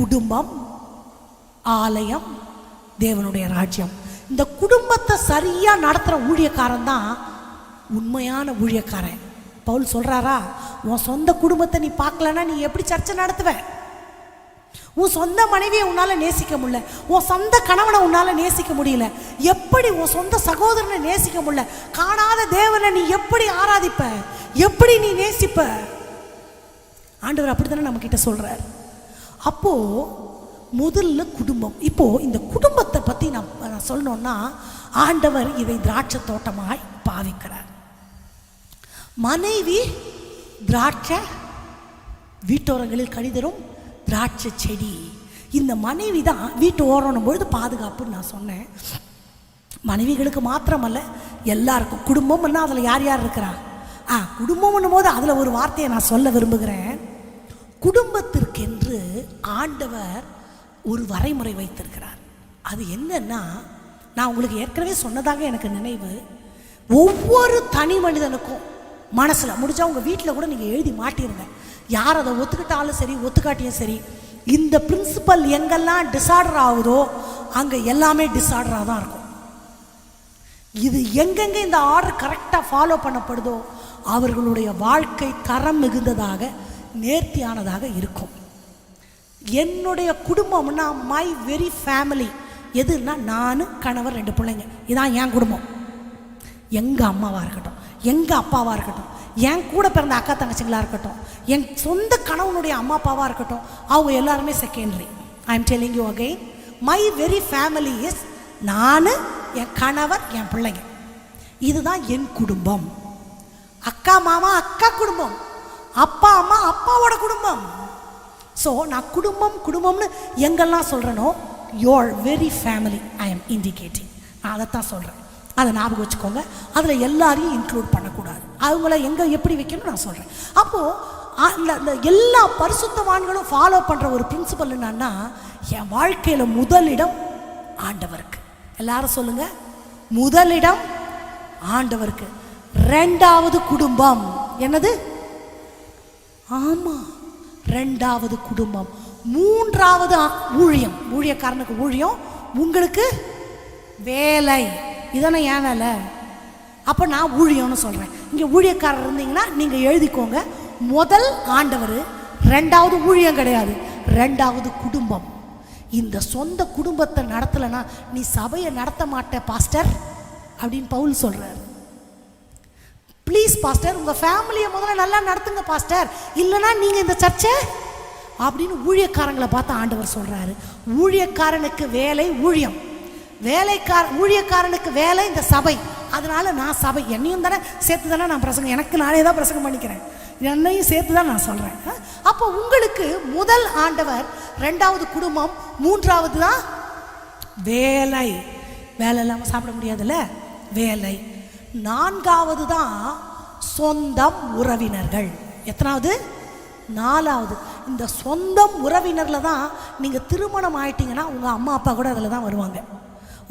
குடும்பம் ஆலயம் தேவனுடைய ராஜ்யம். இந்த குடும்பத்தை சரியாக நடத்துகிற ஊழியக்காரன் தான் உண்மையான ஊழியக்காரன். பவுல் சொல்கிறாரா உன் சொந்த குடும்பத்தை நீ பார்க்கலன்னா நீ எப்படி சர்ச்சை நடத்துவ? உன் சொந்த மனைவியை உன்னால் நேசிக்க முடியல. உன் சொந்த கணவனை உன்னால் நேசிக்க முடியல. எப்படி உன் சொந்த சகோதரனை நேசிக்க முடியல? காணாத தேவனை நீ எப்படி ஆராதிப்ப? எப்படி நீ நேசிப்ப? ஆண்டவர் அப்படித்தானே நம்ம கிட்ட சொல்கிறார் அப்போது முதல்ல குடும்பம். இப்போது இந்த குடும்பத்தை பற்றி நான் நான் சொல்லணும்னா ஆண்டவர் இதை திராட்சை தோட்டமாய் பாவிக்கிறார். மனைவி திராட்சை வீட்டோரங்களில் கடிதரும் திராட்சை செடி. இந்த மனைவி தான் வீட்டு ஓரணும் பொழுது பாதுகாப்புன்னு நான் சொன்னேன். மனைவிகளுக்கு மாத்திரமல்ல எல்லாருக்கும் குடும்பம்னா அதில் யார் யார் இருக்கிறா? ஆ குடும்பம்னும் போது அதில் ஒரு வார்த்தையை நான் சொல்ல விரும்புகிறேன். குடும்பத்திற்கென்று ஆண்டவர் ஒரு வரைமுறை வைத்திருக்கிறார். அது என்னன்னா நான் உங்களுக்கு ஏற்கனவே சொன்னதாக எனக்கு நினைவு. ஒவ்வொரு தனி மனிதனுக்கும் மனசில் முடிஞ்சால் உங்கள் வீட்டில் கூட நீங்கள் எழுதி மாட்டிருங்க. யார் அதை ஒத்துக்கிட்டாலும் சரி ஒத்துக்காட்டியும் சரி இந்த பிரின்சிபல் எங்கெல்லாம் டிசார்டர் ஆகுதோ அங்கே எல்லாமே டிசார்டராக தான் இருக்கும். இது எங்கெங்கே இந்த ஆர்டர் கரெக்டாக ஃபாலோ பண்ணப்படுதோ அவர்களுடைய வாழ்க்கை தரம் மிகுந்ததாக நேர்த்தியானதாக இருக்கும். என்னுடைய குடும்பம்னா மை வெரி ஃபேமிலி எதுன்னா நான் கணவர் ரெண்டு பிள்ளைங்க. இதான் என் குடும்பம். எங்கள் அம்மாவாக இருக்கட்டும் எங்கள் அப்பாவாக இருக்கட்டும் என் கூட பிறந்த அக்கா தங்கச்சிங்களாக இருக்கட்டும் என் சொந்த கணவனுடைய அம்மா அப்பாவாக இருக்கட்டும் அவங்க எல்லாருமே secondary I am telling you again my very family is நான் என் கணவர் என் பிள்ளைங்க. இதுதான் என் குடும்பம். அக்கா மாமா அக்கா குடும்பம். அப்பா அம்மா அப்பாவோட குடும்பம். ஸோ நான் குடும்பம் குடும்பம்னு எங்கெல்லாம் சொல்கிறேனோ your very family I am indicating நான் அதைத்தான் சொல்கிறேன் அதை ஞாபகம் வச்சுக்கோங்க. அதில் எல்லாரையும் இன்க்ளூட் பண்ணக்கூடாது. அவங்கள எங்கே எப்படி வைக்கணும் நான் சொல்கிறேன் அப்போது அந்த அந்த எல்லா பரிசுத்தவான்களும் ஃபாலோ பண்ணுற ஒரு பிரின்சிபல் என்னன்னா என் வாழ்க்கையில் முதலிடம் ஆண்டவருக்கு. எல்லாரும் சொல்லுங்க. முதலிடம் ஆண்டவருக்கு. ரெண்டாவது குடும்பம். என்னது? ஆமாம் ரெண்டாவது குடும்பம். மூன்றாவது ஊழியம். ஊழியக்காரனுக்கு ஊழியம் உங்களுக்கு வேலை. இதானே ஏன் வேலை. அப்போ நான் ஊழியம்னு சொல்கிறேன் இங்கே ஊழியக்காரர் இருந்தீங்கன்னா நீங்கள் எழுதிக்கோங்க. முதல் ஆண்டவர் ரெண்டாவது ஊழியம் கிடையாது ரெண்டாவது குடும்பம். இந்த சொந்த குடும்பத்தை நடத்தலைன்னா நீ சபையை நடத்த மாட்ட பாஸ்டர் அப்படின்னு பவுல் சொல்கிறார் ப்ளீஸ் பாஸ்டர். உங்கள் ஃபேமிலியை முதல்ல நல்லா நடத்துங்க பாஸ்டர். இல்லைனா நீங்கள் இந்த சர்ச்சை அப்படின்னு ஊழியக்காரங்களை பார்த்து ஆண்டவர் சொல்கிறாரு ஊழியக்காரனுக்கு வேலை ஊழியம். வேலைக்கார ஊழியக்காரனுக்கு வேலை இந்த சபை. அதனால நான் சபை. என்னையும் தானே சேர்த்து தானே நான் பிரசங்கம் எனக்கு நானே தான் பிரசங்கம் பண்ணிக்கிறேன். என்னையும் சேர்த்து தான் நான் சொல்கிறேன் அப்போ உங்களுக்கு முதல் ஆண்டவர் ரெண்டாவது குடும்பம் மூன்றாவது தான் வேலை. வேலை இல்லாமல் சாப்பிட முடியாதுல்ல? வேலை. நான்காவது தான் சொந்தம் உறவினர்கள். எத்தனாவது? நாலாவது. இந்த சொந்தம் உறவினரில் தான் நீங்கள் திருமணம் ஆயிட்டீங்கன்னா உங்கள் அம்மா அப்பா கூட அதில் தான் வருவாங்க.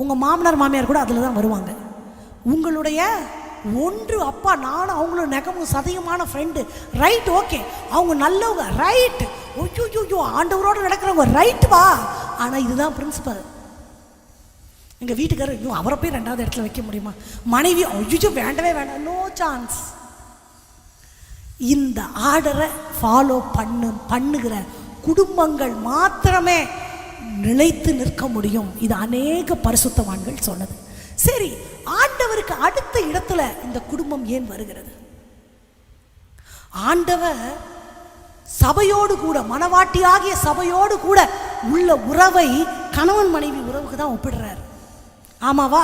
உங்கள் மாமனார் மாமியார் கூட அதில் தான் வருவாங்க. உங்களுடைய ஒன்று அப்பா நானும் அவங்களும் நெகமும் சதயமான ஃப்ரெண்டு ரைட் ஓகே அவங்க நல்லவங்க. ரைட் ஐயோ ஆண்டவரோடு நடக்கிறவங்க. ரைட் வா. ஆனால் இதுதான் பிரின்சிபல் எங்கள் வீட்டுக்காரர் ஐயோ அவரை போய் ரெண்டாவது இடத்துல வைக்க முடியுமா? மனைவி ஐயோ வேண்டவே வேண்டாம். நோ சான்ஸ் இந்த ஆர்டரை ஃபாலோ பண்ணு பண்ணுகிற குடும்பங்கள் மாத்திரமே நிலைத்து நிற்க முடியும். இது அநேக பரிசுத்தவான்கள் சொன்னது. சரி ஆண்டவருக்கு அடுத்த இடத்துல இந்த குடும்பம் ஏன் வருகிறது? ஆண்டவர் சபையோடு கூட மனவாட்டியாகிய சபையோடு கூட உள்ள உறவை கணவன் மனைவி உறவுக்கு தான் ஒப்பிடுறார். ஆமாவா?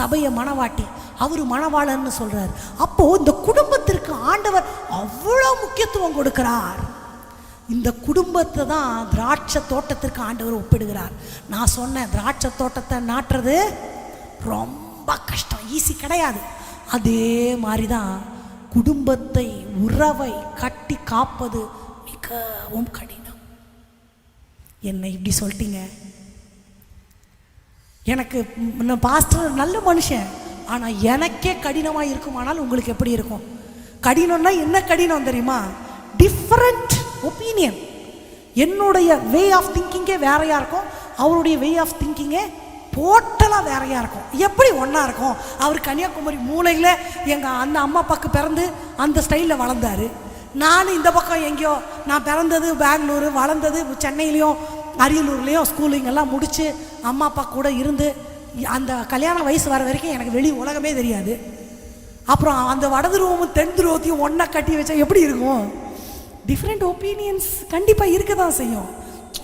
சபையை மணவாட்டி அவர் மணவாளன்னு சொல்கிறார் அப்போது இந்த குடும்பத்திற்கு ஆண்டவர் அவ்வளோ முக்கியத்துவம் கொடுக்கிறார். இந்த குடும்பத்தை தான் திராட்சை தோட்டத்திற்கு ஆண்டவர் ஒப்பிடுகிறார். நான் சொன்னேன் திராட்சை தோட்டத்தை நாட்டுறது ரொம்ப கஷ்டம் ஈஸி கிடையாது. அதே மாதிரி தான் குடும்பத்தை உறவை கட்டி காப்பது மிகவும் கடினம். என்னை இப்படி சொல்லிட்டீங்க? எனக்கு பாஸ்டர் நல்ல மனுஷன். ஆனால் எனக்கே கடினமாக இருக்குமானால் உங்களுக்கு எப்படி இருக்கும்? கடினம்னா என்ன கடினம் தெரியுமா? டிஃப்ரெண்ட் ஒப்பீனியன் என்னுடைய வே ஆஃப் திங்கிங்கே வேறையாக இருக்கும். அவருடைய வே ஆஃப் திங்கிங்கே டோட்டலாக வேறையாக இருக்கும். எப்படி ஒன்றா இருக்கும்? அவர் கன்னியாகுமரி மூலையில் எங்கள் அந்த அம்மா அப்பாவுக்கு பிறந்து அந்த ஸ்டைலில் வளர்ந்தார். நான் இந்த பக்கம் எங்கேயோ நான் பிறந்தது பெங்களூரு வளர்ந்தது சென்னையிலையும் அரியலூர்லேயும் ஸ்கூலிங்கெல்லாம் முடித்து அம்மா அப்பா கூட இருந்து அந்த கல்யாண வயசு வர வரைக்கும் எனக்கு வெளி உலகமே தெரியாது. அப்புறம் அந்த வடது ரூமும் தென் துருவத்தையும் ஒன்றா கட்டி வச்சா எப்படி இருக்கும்? டிஃப்ரெண்ட் ஒப்பீனியன்ஸ் கண்டிப்பாக இருக்க தான் செய்யும்.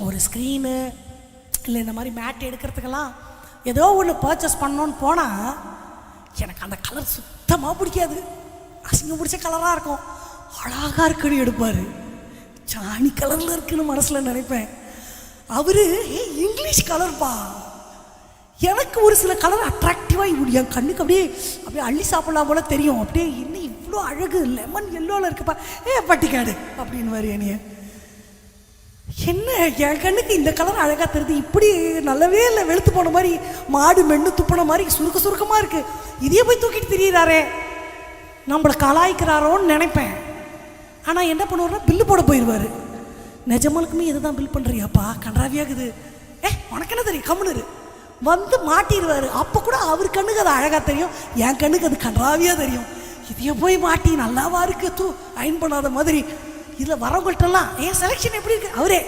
ஒரு ஸ்க்ரீனு இல்லை இந்த மாதிரி மேட் எடுக்கிறதுக்கெல்லாம் ஏதோ ஒன்று பர்ச்சேஸ் பண்ணோன்னு போனால் எனக்கு அந்த கலர் சுத்தமாக பிடிக்காது. அசிங்கம் பிடிச்ச கலராக இருக்கும். அழகாக இருக்குன்னு எடுப்பார். சாணி கலரில் இருக்குன்னு மனசில் நினைப்பேன். அவர் ஏய் இங்கிலீஷ் கலர்ப்பா எனக்கு ஒரு சில கலர் அட்ராக்டிவாக என் கண்ணுக்கு அப்படியே அப்படியே அள்ளி சாப்பிடலாம் போல தெரியும். அப்படியே இன்னும் இவ்வளோ அழகு லெமன் எல்லோவில் இருக்குப்பா ஏ பட்டிக்காடு அப்படின்னு என்னைய. என்ன என் கண்ணுக்கு இந்த கலர் அழகாக தெரியுது. இப்படி நல்லாவே இல்லை வெளுத்து போன மாதிரி மாடு மென்னு துப்பின மாதிரி சுருக்க சுருக்கமாக இருக்குது இதையே போய் தூக்கிட்டு திரியிறாரே. நம்மளை கலாய்க்கிறாரோன்னு நினைப்பேன். ஆனால் என்ன பண்ணுவார்னா பில்லு போட போயிடுவார் நிஜமாலுக்குமே இதுதான் பில் பண்ணுறியாப்பா கன்றாவியாகுது. ஏ உனக்கு என்ன தெரியும்? கம்முனு வந்து மாட்டிடுவார். அப்போ கூட அவர் கண்ணுக்கு அது அழகாக தெரியும். என் கண்ணுக்கு அது கன்றாவியாக தெரியும். இதையே போய் மாட்டி நல்லாவா இருக்கு? தூ அயன் பண்ணாத மாதிரி. இதில் வரவங்கள்ட்டெல்லாம் என் செலெக்ஷன் எப்படி இருக்கு? அவரே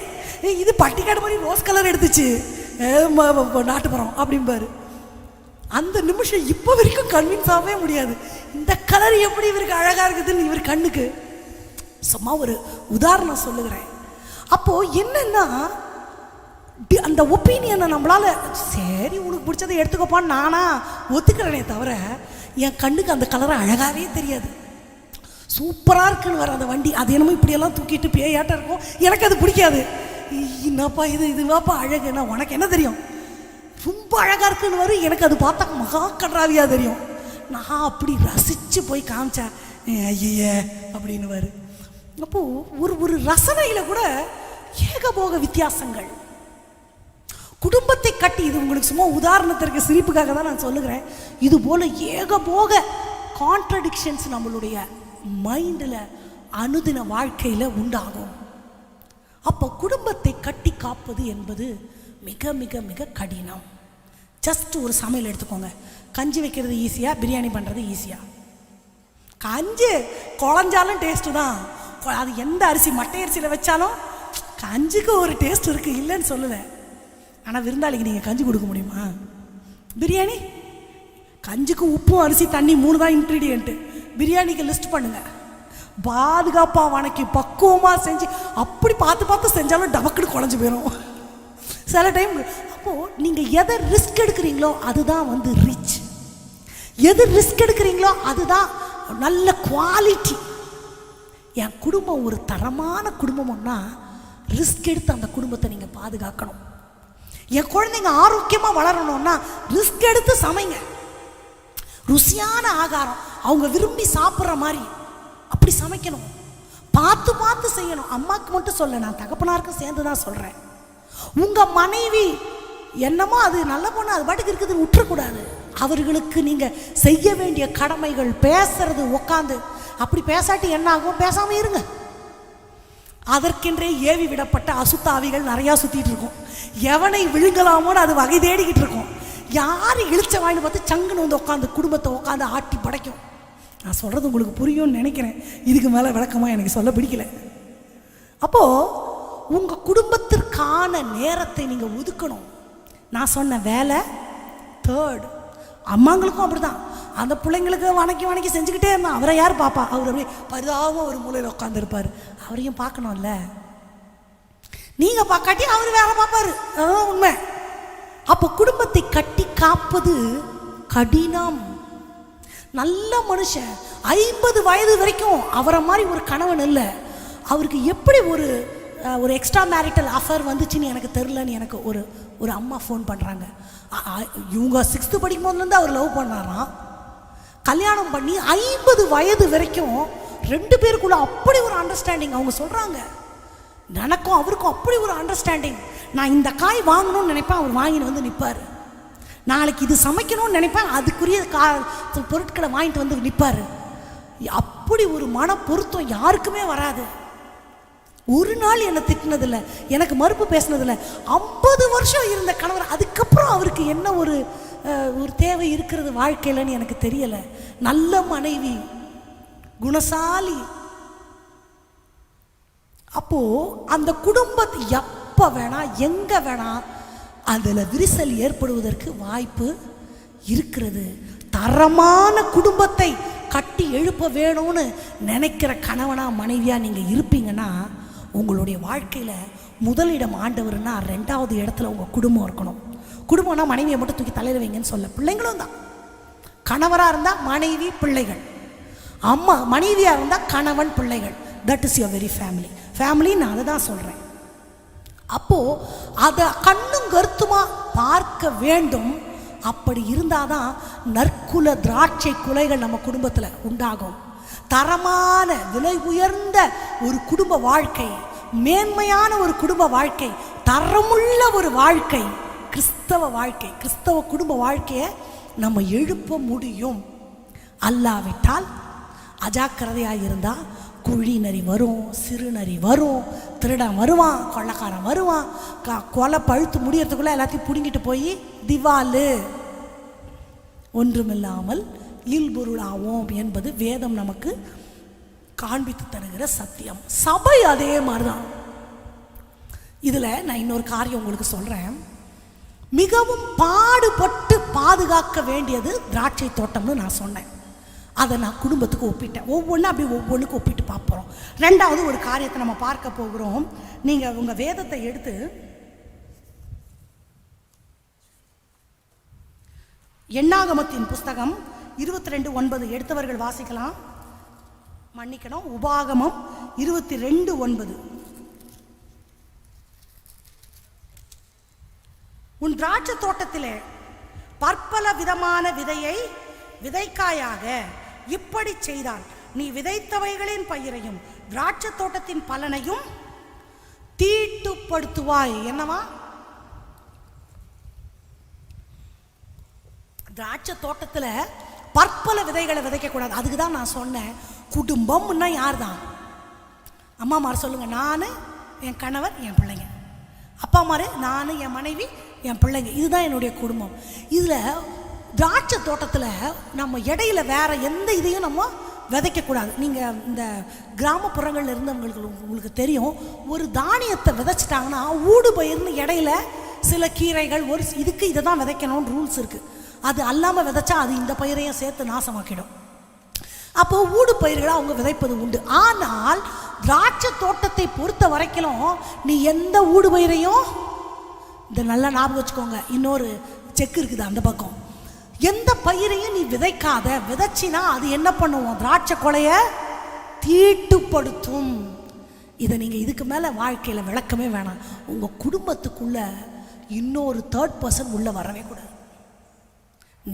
ஏ இது பட்டிக்காடு மாதிரி ரோஸ் கலர் எடுத்துச்சு. நாட்டுப்புறம் அப்படிம்பாரு. அந்த நிமிஷம் இப்போ வரைக்கும் கன்வின்ஸ் ஆகவே முடியாது. இந்த கலர் எப்படி இவருக்கு அழகாக இருக்குதுன்னு இவர் கண்ணுக்கு. சும்மா ஒரு உதாரணம் சொல்லுகிறேன். அப்போ என்னன்னா அந்த ஒப்பீனியனை நம்மளால சரி உனக்கு பிடிச்சதை எடுத்துக்கோப்பான்னு நானா ஒத்துக்கிறேனே தவிர என் கண்ணுக்கு அந்த கலரை அழகாவே தெரியாது. சூப்பராக இருக்குன்னு வர அந்த வண்டி அது என்னமோ இப்படியெல்லாம் தூக்கிட்டு பேயாட்டம் இருக்கும். எனக்கு அது பிடிக்காது. என்னப்பா இது இதுவாப்பா அழகுன்னா உனக்கு என்ன தெரியும்? ரொம்ப அழகாக இருக்குன்னு வரும் எனக்கு அது பார்த்தா மகா கன்றாவியாக தெரியும். நான் அப்படி ரசித்து போய் காமிச்சேன் ஐயே அப்படின்னு வரு. அப்போது ஒரு ஒரு ரசனையில் கூட ஏகபோக வித்தியாசங்கள். குடும்பத்தை கட்டி இது உங்களுக்கு சும்மா உதாரணத்திற்கு சிரிப்புக்காக தான் நான் சொல்லுகிறேன். இது போல ஏகபோக கான்ட்ரடிக்ஷன்ஸ் நம்மளுடைய மைண்டில் அனுதின வாழ்க்கையில் உண்டாகும். அப்போ குடும்பத்தை கட்டி காப்பது என்பது மிக மிக மிக கடினம். ஜஸ்ட் ஒரு சமையல் எடுத்துக்கோங்க. கஞ்சி வைக்கிறது ஈஸியாக பிரியாணி பண்ணுறது ஈஸியாக கஞ்சி குழஞ்சாலும் டேஸ்ட்டு தான். அது எந்த அரிசி மட்டை அரிசியில் வச்சாலும் கஞ்சிக்கு ஒரு டேஸ்ட் இருக்குது இல்லைன்னு சொல்லலை ஆனால் விருந்தாளிக்கு நீங்கள் கஞ்சி கொடுக்க முடியுமா? பிரியாணி? கஞ்சிக்கு உப்பும் அரிசி தண்ணி மூணு தான் இன்க்ரீடியண்ட்டு பிரியாணிக்கு லிஸ்ட் பண்ணுங்கள் பாதுகாப்பாக வணக்கி பக்குவமாக செஞ்சு அப்படி பார்த்து பார்த்து செஞ்சாலும் டபக்குன்னு குழஞ்சி போயிடும் சில டைம் அப்போது நீங்கள் எதை ரிஸ்க் எடுக்கிறீங்களோ அதுதான் வந்து ரிச் எது ரிஸ்க் எடுக்கிறீங்களோ அதுதான் நல்ல குவாலிட்டி என் குடும்பம் ஒரு தரமான குடும்பம்னா ரிஸ்க் எடுத்து அந்த குடும்பத்தை நீங்கள் பாதுகாக்கணும். என் குழந்தைங்க ஆரோக்கியமாக வளரணும்னா ரிஸ்க் எடுத்து சமைங்க. ருசியான ஆகாரம். அவங்க விரும்பி சாப்பிட்ற மாதிரி அப்படி சமைக்கணும். பார்த்து பார்த்து செய்யணும். அம்மாவுக்கு மட்டும் சொல்ல நான் தகப்பனாருக்கும் சேர்ந்து தான் சொல்கிறேன் உங்கள் மனைவி என்னமோ அது நல்ல பொண்ணு அது பாட்டுக்கு இருக்குதுன்னு விட்டுறக்கூடாது அவர்களுக்கு நீங்கள் செய்ய வேண்டிய கடமைகள் பேசுறது உட்காந்து அப்படி பேசாட்டி என்ன ஆகும்? பேசாமல் இருங்க. அதற்கென்றே ஏவி விடப்பட்ட அசுத்தாவிகள் நிறையா சுற்றிட்டு இருக்கும். எவனை விழுங்கலாமோன்னு அது வகை தேடிக்கிட்டு இருக்கும். யார் இழிச்ச வாயின்னு பார்த்து சங்குன்னு வந்து உட்காந்து குடும்பத்தை உட்காந்து ஆட்டி படைக்கும். நான் சொல்கிறது உங்களுக்கு புரியும்னு நினைக்கிறேன். இதுக்கு மேலே விளக்கமாக எனக்கு சொல்ல பிடிக்கல. அப்போது உங்கள் குடும்பத்திற்கான நேரத்தை நீங்கள் ஒதுக்கணும். நான் சொன்ன வேலை தேர்ட் அம்மாங்களுக்கும் அப்படி தான் அந்த பிள்ளைங்களுக்கு வணக்கி வணக்கி செஞ்சுக்கிட்டே இருந்தான். அவரை யார் பாப்பா? அவர் அப்படியே பரிதாபம் ஒரு மூலையில் உட்காந்துருப்பார் அவரையும் பார்க்கணும்ல? நீங்கள் பார்க்காட்டி அவர் வேலை பார்ப்பாரு. அதான் உண்மை. அப்போ குடும்பத்தை கட்டி காப்பது கடினம். நல்ல மனுஷன் ஐம்பது வயது வரைக்கும் அவரை மாதிரி ஒரு கணவன் இல்லை. அவருக்கு எப்படி ஒரு ஒரு எக்ஸ்ட்ரா மேரிட்டல் ஆஃபர் வந்துச்சுன்னு எனக்கு தெரிலன்னு எனக்கு ஒரு ஒரு அம்மா ஃபோன் பண்ணுறாங்க இவங்க சிக்ஸ்த்து படிக்கும் போதுலேருந்து அவர் லவ் பண்ணாராம். கல்யாணம் பண்ணி ஐம்பது வயது வரைக்கும் ரெண்டு பேருக்குள்ள அப்படி ஒரு அண்டர்ஸ்டாண்டிங் அவங்க சொல்கிறாங்க எனக்கும் அவருக்கும் அப்படி ஒரு அண்டர்ஸ்டாண்டிங் நான் இந்த காய் வாங்கணும்னு நினைப்பேன் அவர் வாங்கிட்டு வந்து நிற்பார் நாளைக்கு இது சமைக்கணும்னு நினைப்பேன் அதுக்குரிய கா பொருட்களை வாங்கிட்டு வந்து நிற்பார் அப்படி ஒரு மன பொருத்தம் யாருக்குமே வராது. ஒரு நாள் என்னை திட்டினதில்ல. எனக்கு மறுப்பு பேசினதில்ல. ஐம்பது வருஷம் இருந்த கணவர் அதுக்கப்புறம் அவருக்கு என்ன ஒரு ஒரு தேவை இருக்கிறது வாழ்க்கையிலன்னு எனக்கு தெரியலை. நல்ல மனைவி குணசாலி. அப்போ அந்த குடும்பத்தை எப்போ வேணா எங்கே வேணா அதில் விரிசல் ஏற்படுவதற்கு வாய்ப்பு இருக்கிறது. தரமான குடும்பத்தை கட்டி எழுப்ப வேணும்னு நினைக்கிற கணவனா மனைவியாக நீங்கள் இருப்பீங்கன்னா உங்களுடைய வாழ்க்கையில் முதலிடம் ஆண்டவர்னா ரெண்டாவது இடத்துல உங்கள் குடும்பம் இருக்கணும். குடும்பம்னா மனைவியை மட்டும் தூக்கி தலையில் வைங்கன்னு சொல்ல. பிள்ளைங்களும் தான். கணவராக இருந்தால் மனைவி பிள்ளைகள். அம்மா மனைவியாக இருந்தால் கணவன் பிள்ளைகள். That is your very family family நான் அதை தான் சொல்கிறேன் அப்போது அதை கண்ணும் கருத்துமாக பார்க்க வேண்டும். அப்படி இருந்தால் தான் நற்குல திராட்சை குலைகள் நம்ம குடும்பத்தில் உண்டாகும். தரமான விலை உயர்ந்த ஒரு குடும்ப வாழ்க்கை மேன்மையான ஒரு குடும்ப வாழ்க்கை தரமுள்ள ஒரு வாழ்க்கை கிறிஸ்தவ வாழ்க்கை கிறிஸ்தவ குடும்ப வாழ்க்கையை நம்ம எழுப்ப முடியும். அல்லாவிட்டால் அஜாக்கிரதையாக இருந்தால் குழி நரி வரும் சிறுநரி வரும் திருடன் வருவான் கொள்ளக்காரன் வருவான் க கொலை பழுத்து முடியறதுக்குள்ளே எல்லாத்தையும் பிடுங்கிட்டு போய் திவாலு. ஒன்றுமில்லாமல் இல்பொருளாவோம் என்பது வேதம் நமக்கு காண்பித்து தருகிற சத்தியம். சபை அதே மாதிரிதான். இதில் நான் இன்னொரு காரியம் உங்களுக்கு சொல்கிறேன் மிகவும் பாடுபட்டு பாதுகாக்க வேண்டியது திராட்சை தோட்டம்னு நான் சொன்னேன். அதை நான் குடும்பத்துக்கு ஒப்பிட்டேன். ஒவ்வொன்றும் அப்படி ஒவ்வொன்றுக்கு ஒப்பிட்டு பார்ப்போம். ரெண்டாவது ஒரு காரியத்தை நம்ம பார்க்க போகிறோம். நீங்கள் உங்கள் வேதத்தை எடுத்து எண்ணாகமத்தின் புஸ்தகம் இருபத்தி ரெண்டு ஒன்பது எடுத்தவர்கள் வாசிக்கலாம். மன்னிக்கணும். உபாகமம் இருபத்தி ரெண்டு ஒன்பது. உன் திராட்சை தோட்டத்திலே பற்பல விதமான விதையை விதைக்காயாக இப்படி செய்தான் நீ விதைத்தவைகளின் பயிரையும் திராட்சை தோட்டத்தின் பலனையும் தீட்டுப்படுத்துவாய். என்னவா? திராட்சை தோட்டத்தில் பற்பல விதைகளை விதைக்கக்கூடாது. அதுக்கு தான் நான் சொன்னேன். குடும்பம்னா யார் தான் அம்மா மார் சொல்லுங்கள் நான் என் கணவர் என் பிள்ளைங்க. அப்பா மாரு நான் என் மனைவி என் பிள்ளைங்க. இதுதான் என்னுடைய குடும்பம். இதில் திராட்சை தோட்டத்தில் நம்ம இடையில வேறு எந்த இதையும் நம்ம விதைக்கக்கூடாது. நீங்கள் இந்த கிராமப்புறங்களில் இருந்தவங்களுக்கு உங்களுக்கு தெரியும். ஒரு தானியத்தை விதைச்சிட்டாங்கன்னா ஊடு பயிர்னு இடையில சில கீரைகள் ஒரு இதுக்கு இதை தான் விதைக்கணும்னு ரூல்ஸ் இருக்குது அது அல்லாமல் விதைச்சா அது இந்த பயிரையும் சேர்த்து நாசமாக்கிடும். அப்போ ஊடு பயிர்களை அவங்க விதைப்பது உண்டு. ஆனால் திராட்சை தோட்டத்தை பொறுத்த வரைக்கும் நீ எந்த ஊடு பயிரையும் இந்த நல்லா ஞாபகம் வச்சுக்கோங்க. இன்னொரு செக் இருக்குது அந்த பக்கம். எந்த பயிரையும் நீ விதைக்காத. விதைச்சினா அது என்ன பண்ணுவோம் திராட்சை கொலைய தீட்டுப்படுத்தும். இதை நீங்கள் இதுக்கு மேலே வாழ்க்கையில் விளக்கமே வேணாம். உங்கள் குடும்பத்துக்குள்ளே இன்னொரு தேர்ட் பர்சன் உள்ளே வரவே கூடாது.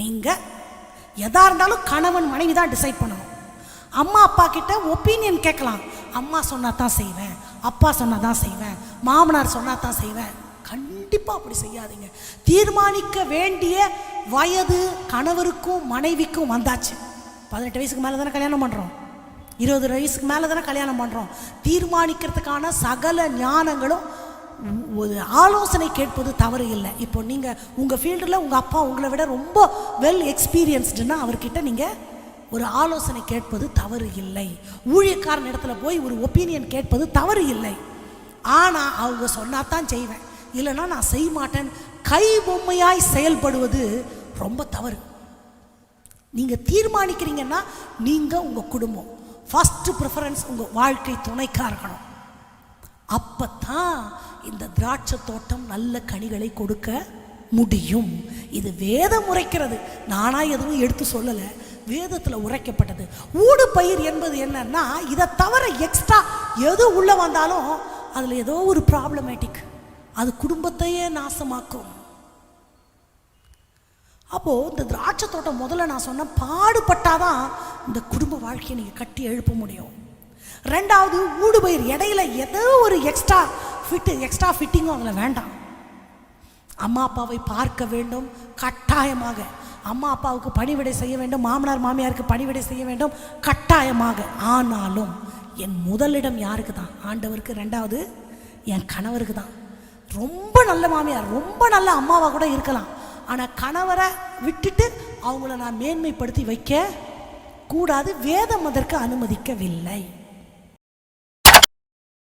நீங்கள் எதாக இருந்தாலும் கணவன் மனைவி தான் டிசைட் பண்ணணும். அம்மா அப்பா கிட்ட ஒப்பீனியன் கேட்கலாம். அம்மா சொன்னா தான் செய்வேன். அப்பா சொன்னா தான் செய்வேன். மாமனார் சொன்னா தான் செய்வேன். கண்டிப்பாக அப்படி செய்யாதீங்க. தீர்மானிக்க வேண்டிய வயது கணவருக்கும் மனைவிக்கும் வந்தாச்சு. பதினெட்டு வயசுக்கு மேலே தானே கல்யாணம் பண்ணுறோம் இருபது வயசுக்கு மேலே தானே கல்யாணம் பண்ணுறோம் தீர்மானிக்கிறதுக்கான சகல ஞானங்களும் ஒரு ஆலோசனை கேட்பது தவறு இல்லை. இப்போ நீங்கள் உங்கள் ஃபீல்டில் உங்கள் அப்பா உங்களை விட ரொம்ப வெல் எக்ஸ்பீரியன்ஸ்டுன்னா அவர்கிட்ட நீங்கள் ஒரு ஆலோசனை கேட்பது தவறு இல்லை. ஊழியக்காரன் இடத்துல போய் ஒரு ஒப்பீனியன் கேட்பது தவறு இல்லை. ஆனால் அவங்க சொன்னா தான் செய்வேன். இல்லைன்னா நான் செய்ய மாட்டேன். கை பொம்மையாய் செயல்படுவது ரொம்ப தவறு. நீங்கள் தீர்மானிக்கிறீங்கன்னா நீங்கள் உங்கள் குடும்பம். ஃபஸ்ட்டு ப்ரிஃபரன்ஸ் உங்கள் வாழ்க்கை துணைக்காக இருக்கணும். அப்போ தான் இந்த திராட்சை தோட்டம் நல்ல கனிகளை கொடுக்க முடியும். இது வேதம் உரைக்கிறது. நானா எதுவும் எடுத்து சொல்லலை. வேதத்தில் உரைக்கப்பட்டது. ஊடு பயிர் என்பது என்னன்னா இதை தவிர எக்ஸ்ட்ரா எது உள்ளே வந்தாலும் அதில் ஏதோ ஒரு ப்ராப்ளமேட்டிக் அது குடும்பத்தையே நாசமாக்கும். அப்போது இந்த திராட்சை தோட்டம் முதல்ல நான் சொன்னேன் பாடுபட்டாதான் இந்த குடும்ப வாழ்க்கையை நீங்கள் கட்டி எழுப்ப முடியும். ரெண்டாவது ஊடுபயிர் இடையில ஏதோ ஒரு எக்ஸ்ட்ரா ஃபிட்டு எக்ஸ்ட்ரா ஃபிட்டிங்கும் அவங்கள வேண்டாம். அம்மா அப்பாவை பார்க்க வேண்டும் கட்டாயமாக. அம்மா அப்பாவுக்கு பணிவிடை செய்ய வேண்டும் மாமனார் மாமியாருக்கு பணிவிடை செய்ய வேண்டும் கட்டாயமாக. ஆனாலும் என் முதலிடம் யாருக்கு தான் ஆண்டவருக்கு. ரெண்டாவது என் கணவருக்கு தான் ரொம்ப நல்ல மாமியார் ரொம்ப நல்ல அம்மாவா கூட இருக்கலாம். ஆனால் கணவரை விட்டுட்டு அவங்கள நான் மேன்மைப்படுத்தி வைக்க கூடாது வேதம் அதற்கு அனுமதிக்கவில்லை.